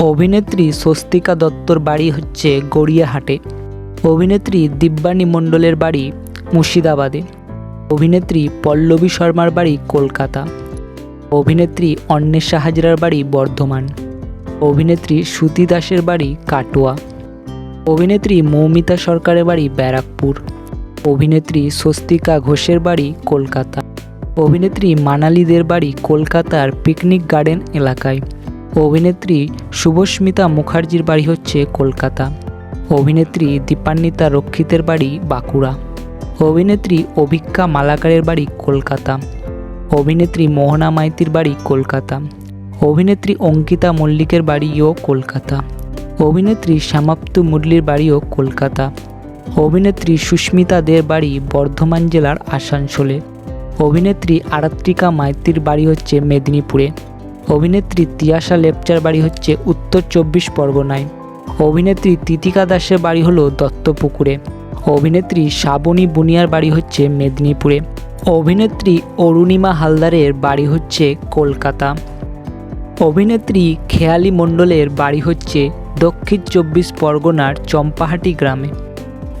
অভিনেত্রী স্বস্তিকা দত্তর বাড়ি হচ্ছে গড়িয়াহাটে। অভিনেত্রী দিব্যানী মণ্ডলের বাড়ি মুর্শিদাবাদে। অভিনেত্রী পল্লবী শর্মার বাড়ি কলকাতা। অভিনেত্রী অন্বেষা হাজরার বাড়ি বর্ধমান। অভিনেত্রী শ্রুতি দাসের বাড়ি কাটোয়া। অভিনেত্রী মৌমিতা সরকারের বাড়ি ব্যারাকপুর। অভিনেত্রী স্বস্তিকা ঘোষের বাড়ি কলকাতা। অভিনেত্রী মানালিদের বাড়ি কলকাতার পিকনিক গার্ডেন এলাকায়। অভিনেত্রী শুভস্মিতা মুখার্জির বাড়ি হচ্ছে কলকাতা। অভিনেত্রী দীপান্বিতা রক্ষিতের বাড়ি বাঁকুড়া। অভিনেত্রী অভিজ্ঞা মালাকারের বাড়ি কলকাতা। অভিনেত্রী মোহনা মাইতির বাড়ি কলকাতা। অভিনেত্রী অঙ্কিতা মল্লিকের বাড়িও কলকাতা। অভিনেত্রী শ্যামাপ্তু মুরলির বাড়িও কলকাতা। অভিনেত্রী সুস্মিতা দের বাড়ি বর্ধমান জেলার আসানসোলে। অভিনেত্রী আরাত্রিকা মাইতির বাড়ি হচ্ছে মেদিনীপুরে। অভিনেত্রী তিয়াশা লেপচার বাড়ি হচ্ছে উত্তর চব্বিশ পরগনায়। অভিনেত্রী তিতিকা দাসের বাড়ি হলো দত্তপুকুরে। অভিনেত্রী শ্রাবণী বুনিয়ার বাড়ি হচ্ছে মেদিনীপুরে। অভিনেত্রী অরুণিমা হালদারের বাড়ি হচ্ছে কলকাতা। অভিনেত্রী খেয়ালি মণ্ডলের বাড়ি হচ্ছে দক্ষিণ চব্বিশ পরগনার চম্পাহাটি গ্রামে।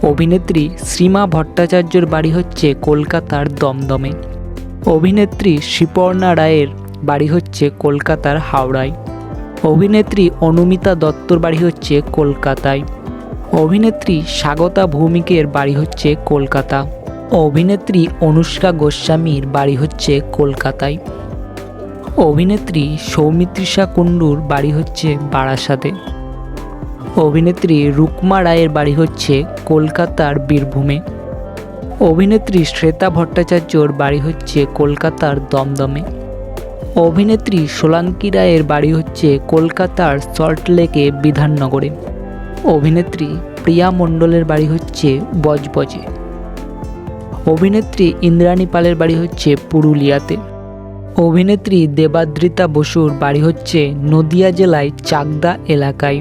অভিনেত্রী শ্রীমা ভট্টাচার্যর বাড়ি হচ্ছে কলকাতার দমদমে। অভিনেত্রী শ্রীপর্ণা রায়ের বাড়ি হচ্ছে কলকাতার হাওড়ায়। অভিনেত্রী অনুমিতা দত্তর বাড়ি হচ্ছে কলকাতায়। অভিনেত্রী স্বাগতা ভৌমিকের বাড়ি হচ্ছে কলকাতা। অভিনেত্রী অনুষ্কা গোস্বামীর বাড়ি হচ্ছে কলকাতায়। অভিনেত্রী সৌমিত্রিষা কুণ্ডুর বাড়ি হচ্ছে বারাসাতে। অভিনেত্রী রুকমা রায়ের বাড়ি হচ্ছে কলকাতার বীরভূমে। অভিনেত্রী শ্বেতা ভট্টাচার্যর বাড়ি হচ্ছে কলকাতার দমদমে। অভিনেত্রী সোলাঙ্কি রায়ের বাড়ি হচ্ছে কলকাতার সল্টলেকে বিধাননগরে। অভিনেত্রী প্রিয়া মণ্ডলের বাড়ি হচ্ছে বজবজে। অভিনেত্রী ইন্দ্রাণী পালের বাড়ি হচ্ছে পুরুলিয়াতে। অভিনেত্রী দেবাদ্রিতা বসুর বাড়ি হচ্ছে নদিয়া জেলায় চাকদা এলাকায়।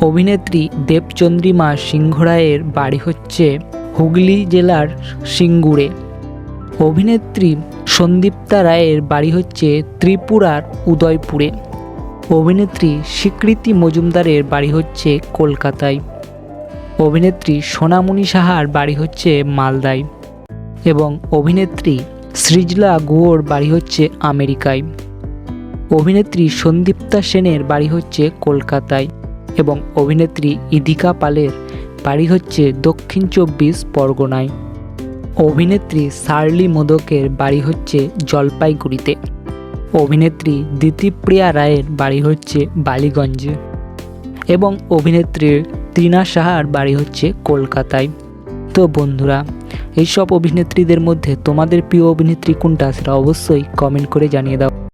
অভিনেত্রী দেবচন্দ্রিমা সিংহরায়ের বাড়ি হচ্ছে হুগলি জেলার সিঙ্গুরে। অভিনেত্রী সন্দীপ্তা রায়ের বাড়ি হচ্ছে ত্রিপুরার উদয়পুরে। অভিনেত্রী স্বীকৃতি মজুমদারের বাড়ি হচ্ছে কলকাতায়। অভিনেত্রী সোনামণি সাহার বাড়ি হচ্ছে মালদায় এবং অভিনেত্রী সৃজলা গুয়োর বাড়ি হচ্ছে আমেরিকায়। অভিনেত্রী সন্দীপ্তা সেনের বাড়ি হচ্ছে কলকাতায় এবং অভিনেত্রী ইদিকা পালের বাড়ি হচ্ছে দক্ষিণ চব্বিশ পরগনায়। অভিনেত্রী সার্লি মোদকের বাড়ি হচ্ছে জলপাইগুড়িতে। অভিনেত্রী দিতিপ্রিয়া রায়ের বাড়ি হচ্ছে বালিগঞ্জে এবং অভিনেত্রীর তৃণা সাহার বাড়ি হচ্ছে কলকাতায়। তো বন্ধুরা, এইসব অভিনেত্রীদের মধ্যে তোমাদের প্রিয় অভিনেত্রী কোনটা সেটা অবশ্যই কমেন্ট করে জানিয়ে দাও।